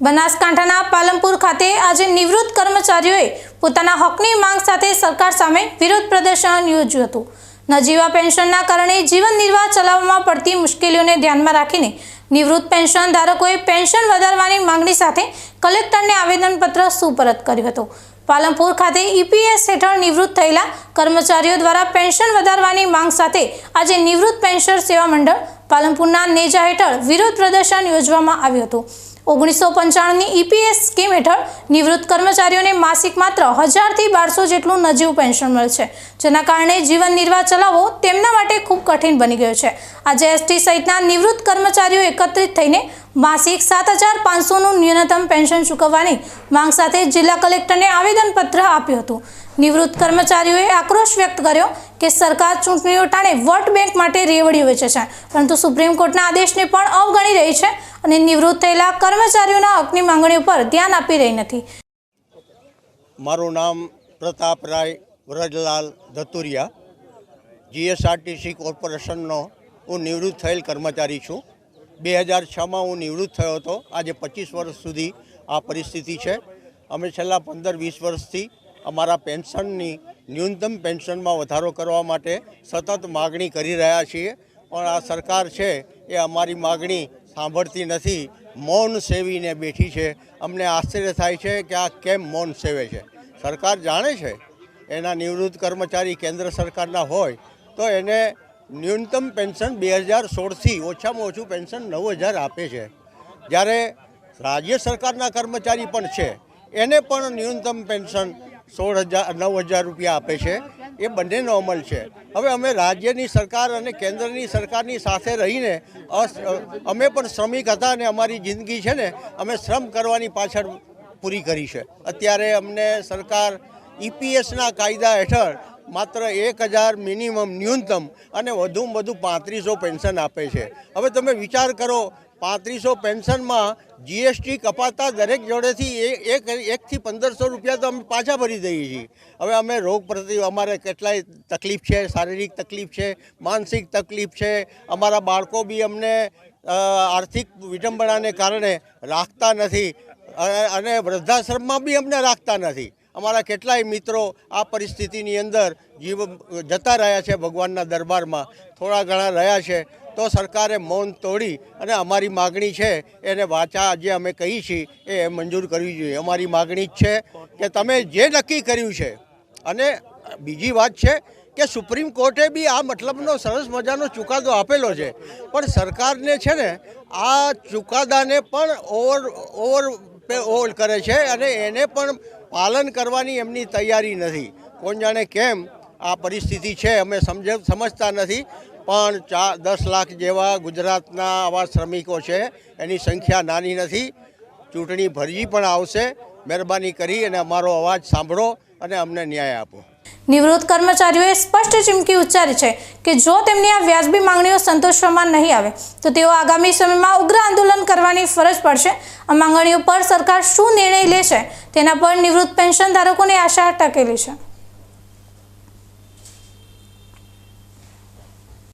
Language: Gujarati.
બનાસકાંઠાના પાલનપુર ખાતે આજે નિવૃત્ત કર્મચારીઓએ પોતાના હકની માંગ સાથે સરકાર સામે વિરોધ પ્રદર્શન યોજ્યું હતું. નજીવા પેન્શનના કારણે જીવન નિર્વાહ ચલાવવામાં પડતી મુશ્કેલીઓને ધ્યાનમાં રાખીને નિવૃત્ત પેન્શન ધારકોએ પેન્શન વધારવાની માંગણી સાથે કલેક્ટરને આવેદનપત્ર સુપરત કર્યું હતું. પાલનપુર ખાતે ઈપીએસ હેઠળ નિવૃત્ત થયેલા કર્મચારીઓ દ્વારા પેન્શન વધારવાની માંગ સાથે આજે નિવૃત્ત પેન્શન સેવા મંડળ પાલનપુરના નેજા હેઠળ વિરોધ પ્રદર્શન યોજવામાં આવ્યું હતું. ઓગણીસો પંચાણુંની ઈપીએસ સ્કીમ હેઠળ નિવૃત્ત કર્મચારીઓને માસિક માત્ર હજારથી બારસો જેટલું નજીવું પેન્શન મળે છે. જેના કારણે જીવન નિર્વાહ ચલાવવો તેમના માટે ખૂબ કઠિન બની ગયો છે. આજે એસટી સહિતના નિવૃત્ત કર્મચારીઓ એકત્રિત થઈને માસિક સાત હજાર પાંચસોનું ન્યૂનતમ પેન્શન ચૂકવવાની માંગ સાથે જિલ્લા કલેક્ટરને આવેદનપત્ર આપ્યું હતું. નિવૃત્ત કર્મચારીઓએ આક્રોશ વ્યક્ત કર્યો કે સરકાર ચૂંટણીઓ ટાણે વોટ બેંક માટે રેવડી વેચે છે, પરંતુ સુપ્રીમ કોર્ટના આદેશને પણ અવગણી રહી છે અને નિવૃત્ત થયેલા કર્મચારીઓના હકની માંગણીઓ પર ધ્યાન આપી રહી નથી. મારું નામ પ્રતાપ રાય વ્રજલાલ ધતુરિયા, જીએસઆરટીસી કોર્પોરેશનનો હું નિવૃત્ત થયેલ કર્મચારી છું. બે હજાર છમાં હું નિવૃત્ત થયો હતો. આજે પચીસ વર્ષ સુધી આ પરિસ્થિતિ છે. અમે છેલ્લા પંદર, વીસ વર્ષથી અમારા પેન્શનની, ન્યૂનતમ પેન્શનમાં વધારો કરવા માટે સતત માગણી કરી રહ્યા છીએ. પણ આ સરકાર છે એ અમારી માગણી સાંભળતી નથી. મૌન સેવીને બેઠી છે. અમને આશ્ચર્ય થાય છે કે આ કેમ મૌન સેવે છે. સરકાર જાણે છે, એના નિવૃત્ત કર્મચારી કેન્દ્ર સરકારના હોય, તો એને ન્યૂનતમ પેન્શન બે હજાર સોળથી ઓછામાં ઓછું પેન્શન નવ હજાર આપે છે. જ્યારે રાજ્ય સરકારના કર્મચારી પણ છે, એને પણ ન્યૂનતમ પેન્શન સોળ હજાર નવ હજાર રૂપિયા આપે છે. એ બંનેનો અમલ છે. હવે અમે રાજ્યની સરકાર અને કેન્દ્રની સરકારની સાથે રહીને અમે પણ શ્રમિક હતા અને અમારી જિંદગી છે ને, અમે શ્રમ કરવાની પાછળ પૂરી કરી છે. અત્યારે અમને સરકાર ઈપીએસના કાયદા હેઠળ માત્ર એક હજાર મિનિમમ ન્યૂનતમ અને વધુમાં વધુ પાંત્રીસો પેન્શન આપે છે. હવે તમે વિચાર કરો, પાંત્રીસો પેન્શનમાં જીએસટી કપાતા દરેક જોડેથી એક એકથી પંદરસો રૂપિયા તો અમે પાછા ભરી દઈએ છીએ. હવે અમે રોગ પ્રતિ અમારે કેટલાય તકલીફ છે, શારીરિક તકલીફ છે, માનસિક તકલીફ છે. અમારા બાળકો બી અમને આર્થિક વિડંબણાને કારણે રાખતા નથી. અને વૃદ્ધાશ્રમમાં બી અમને રાખતા નથી. અમારા કેટલાય મિત્રો આ પરિસ્થિતિની અંદર જીવ જતા રહ્યા છે ભગવાનના દરબારમાં. થોડા ઘણા રહ્યા છે, તો સરકારે મૌન તોડી અને અમારી માગણી છે, એને વાચા જે અમે કહી છીએ, એ મંજૂર કરવી જોઈએ. અમારી માગણી જ છે કે તમે જે નક્કી કર્યું છે, અને બીજી વાત છે કે સુપ્રીમ કોર્ટે બી આ મતલબનો સરસ મજાનો ચુકાદો આપેલો છે. પણ સરકારને છે ને, આ ચુકાદાને પણ ઓવર ઓવર ઓવર કરે છે અને એને પણ પાલન કરવાની એમની તૈયારી નથી. કોણ જાણે કેમ આ પરિસ્થિતિ છે, અમે સમજ, સમજતા નથી. પણ ચા, દસ લાખ જેવા ગુજરાતના આવા શ્રમિકો છે, એની સંખ્યા નાની નથી. ચૂંટણી ભરજી પણ આવશે. મહેરબાની કરી અને અમારો અવાજ સાંભળો. અને અમને ન્યાય આપો. નિવૃત્ત કર્મચારીઓએ સ્પષ્ટ ચીમકી ઉચ્ચારી છે કે જો તેમની આ વ્યાજબી માંગણીઓ સંતોષવામાં નહીં આવે, તો તેઓ આગામી સમયમાં ઉગ્ર આંદોલન કરવાની ફરજ પડશે. આ માંગણીઓ પર સરકાર શું નિર્ણય લે છે તેના પર નિવૃત્ત પેન્શન ધારકોની આશા ટકેલી છે.